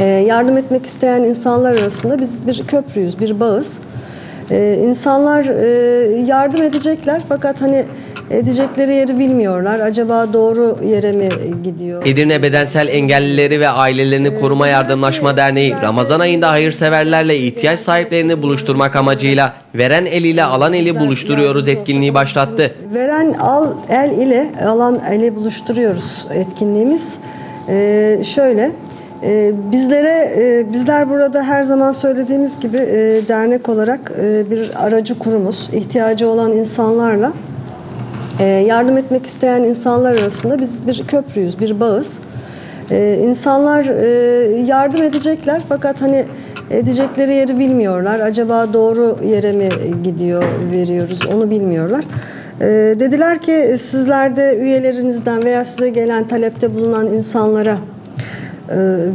Ee, yardım etmek isteyen insanlar arasında biz bir köprüyüz, bir bağız. Ee, insanlar e, yardım edecekler fakat hani edecekleri yeri bilmiyorlar. Acaba doğru yere mi gidiyor? Edirne Bedensel Engellileri ve Ailelerini Koruma Yardımlaşma Derneği Ramazan ayında hayırseverlerle ihtiyaç sahiplerini buluşturmak amacıyla veren el ile alan eli buluşturuyoruz etkinliği başlattı. Veren al el ile alan eli buluşturuyoruz etkinliğimiz. Ee, şöyle e, bizlere e, bizler burada her zaman söylediğimiz gibi e, dernek olarak e, bir aracı kurumuz. İhtiyacı olan insanlarla yardım etmek isteyen insanlar arasında biz bir köprüyüz, bir bağız. İnsanlar yardım edecekler fakat hani edecekleri yeri bilmiyorlar. Acaba doğru yere mi gidiyor, veriyoruz onu bilmiyorlar. Dediler ki sizler de üyelerinizden veya size gelen talepte bulunan insanlara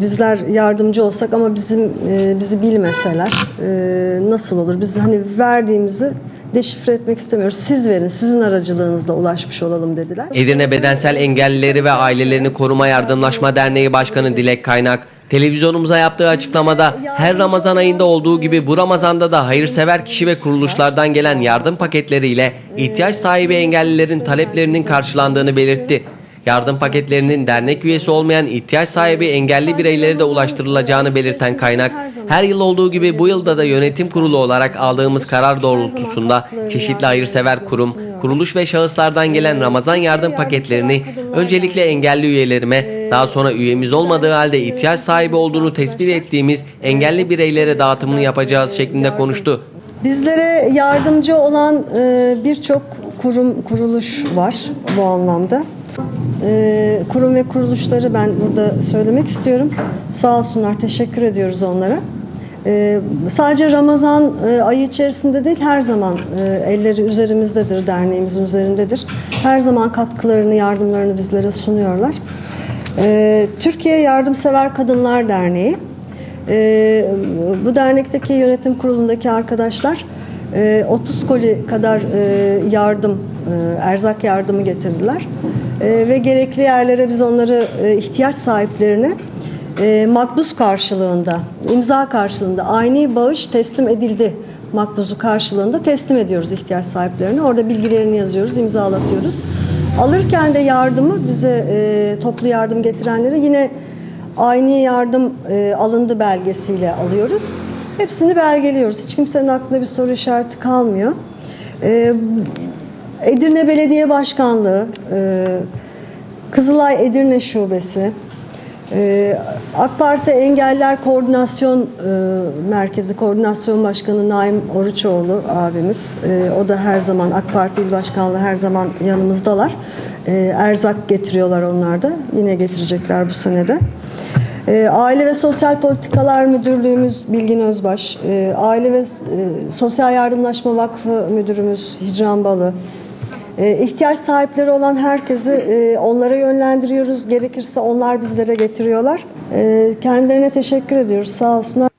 bizler yardımcı olsak ama bizim e, bizi bilmeseler e, nasıl olur? Biz hani verdiğimizi deşifre etmek istemiyoruz. Siz verin, sizin aracılığınızla ulaşmış olalım dediler. Edirne Bedensel Engellileri ve Ailelerini Koruma Yardımlaşma Derneği Başkanı Dilek Kaynak, televizyonumuza yaptığı açıklamada her Ramazan ayında olduğu gibi bu Ramazan'da da hayırsever kişi ve kuruluşlardan gelen yardım paketleriyle ihtiyaç sahibi engellilerin taleplerinin karşılandığını belirtti. Yardım paketlerinin dernek üyesi olmayan ihtiyaç sahibi engelli bireylere de ulaştırılacağını belirten kaynak, her yıl olduğu gibi bu yılda da yönetim kurulu olarak aldığımız karar doğrultusunda çeşitli hayırsever kurum, kuruluş ve şahıslardan gelen Ramazan yardım paketlerini öncelikle engelli üyelerime, daha sonra üyemiz olmadığı halde ihtiyaç sahibi olduğunu tespit ettiğimiz engelli bireylere dağıtımını yapacağız şeklinde konuştu. Bizlere yardımcı olan e, birçok kurum kuruluş var bu anlamda. E, kurum ve kuruluşları ben burada söylemek istiyorum. Sağ olsunlar, teşekkür ediyoruz onlara. E, sadece Ramazan e, ayı içerisinde değil, her zaman e, elleri üzerimizdedir, derneğimizin üzerindedir. Her zaman katkılarını, yardımlarını bizlere sunuyorlar. E, Türkiye Yardımsever Kadınlar Derneği. Ee, bu dernekteki yönetim kurulundaki arkadaşlar e, 30 koli kadar e, yardım, e, erzak yardımı getirdiler. E, ve gerekli yerlere biz onları e, ihtiyaç sahiplerine e, makbuz karşılığında, imza karşılığında aynı bağış teslim edildi makbuzu karşılığında teslim ediyoruz ihtiyaç sahiplerine. Orada bilgilerini yazıyoruz, imzalatıyoruz. Alırken de yardımı bize e, toplu yardım getirenlere yine aynı yardım e, alındı belgesiyle alıyoruz. Hepsini belgeliyoruz. Hiç kimsenin aklında bir soru işareti kalmıyor. E, Edirne Belediye Başkanlığı, e, Kızılay Edirne Şubesi, e, AK Parti Engeller Koordinasyon e, Merkezi Koordinasyon Başkanı Naim Oruçoğlu abimiz. O da her zaman AK Parti İl Başkanlığı her zaman yanımızdalar. Erzak getiriyorlar onlar da. Yine getirecekler bu senede. Aile ve Sosyal Politikalar Müdürlüğümüz Bilgin Özbaş, Aile ve Sosyal Yardımlaşma Vakfı Müdürümüz Hicran Balı, e, ihtiyaç sahipleri olan herkesi e, onlara yönlendiriyoruz. Gerekirse onlar bizlere getiriyorlar. E, kendilerine teşekkür ediyoruz. Sağ olsunlar.